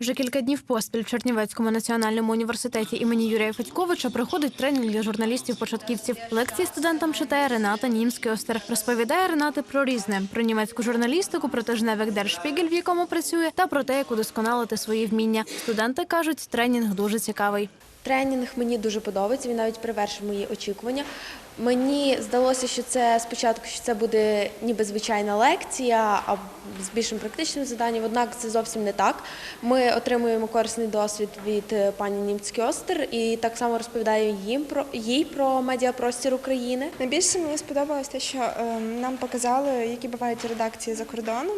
Вже кілька днів поспіль в Чернівецькому національному університеті імені Юрія Федьковича проходить тренінг для журналістів-початківців. Лекції студентам читає Рената Німський-Остер. Розповідає Ренати про різне про німецьку журналістику, про тижневик Дершпігель, в якому працює, та про те, як удосконалити свої вміння. Студенти кажуть, тренінг дуже цікавий. Тренінг мені дуже подобається. Він навіть перевершив мої очікування. Мені здалося, що це спочатку що це буде ніби звичайна лекція, а з більшим практичним заданням. Однак це зовсім не так. Ми отримуємо корисний досвід від е, пані Німцькостер і так само розповідаю їм про їй про медіапростір України. Найбільше мені сподобалось те, що е, нам показали, які бувають редакції за кордоном,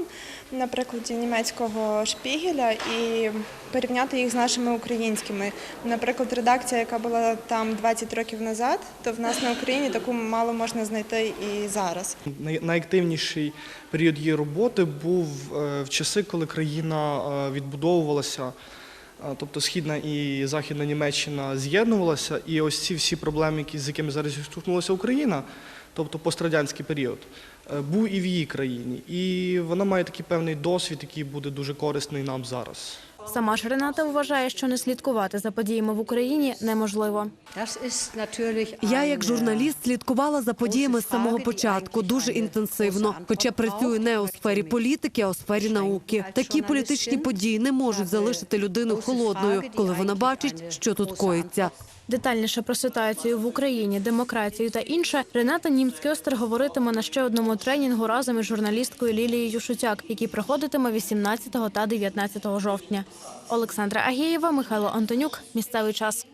на прикладі німецького шпігеля, і порівняти їх з нашими українськими. Наприклад, редакція, яка була там 20 років назад, то в нас на Україні таку мало можна знайти і зараз. Найактивніший період її роботи був е, в часи, коли країна е, відбудовувалася, е, тобто Східна і Західна Німеччина з'єднувалася, і ось ці всі проблеми, з якими зараз зіштовхнулася Україна, тобто пострадянський період, був і в її країні. І вона має такий певний досвід, який буде дуже корисний нам зараз. Сама ж Рената вважає, що не слідкувати за подіями в Україні неможливо. Я як журналіст слідкувала за подіями з самого початку дуже інтенсивно. Хоча працюю не у сфері політики, а у сфері науки. Такі політичні події не можуть залишити людину холодною, коли вона бачить, що тут коїться. Детальніше про ситуацію в Україні, демократію та інше Рената Німський-Остер говоритиме на ще одному тренінгу разом із журналісткою Лілією Шутяк, який проходитиме 18 та 19 жовтня. Олександра Агєєва, Михайло Антонюк. Місцевий час.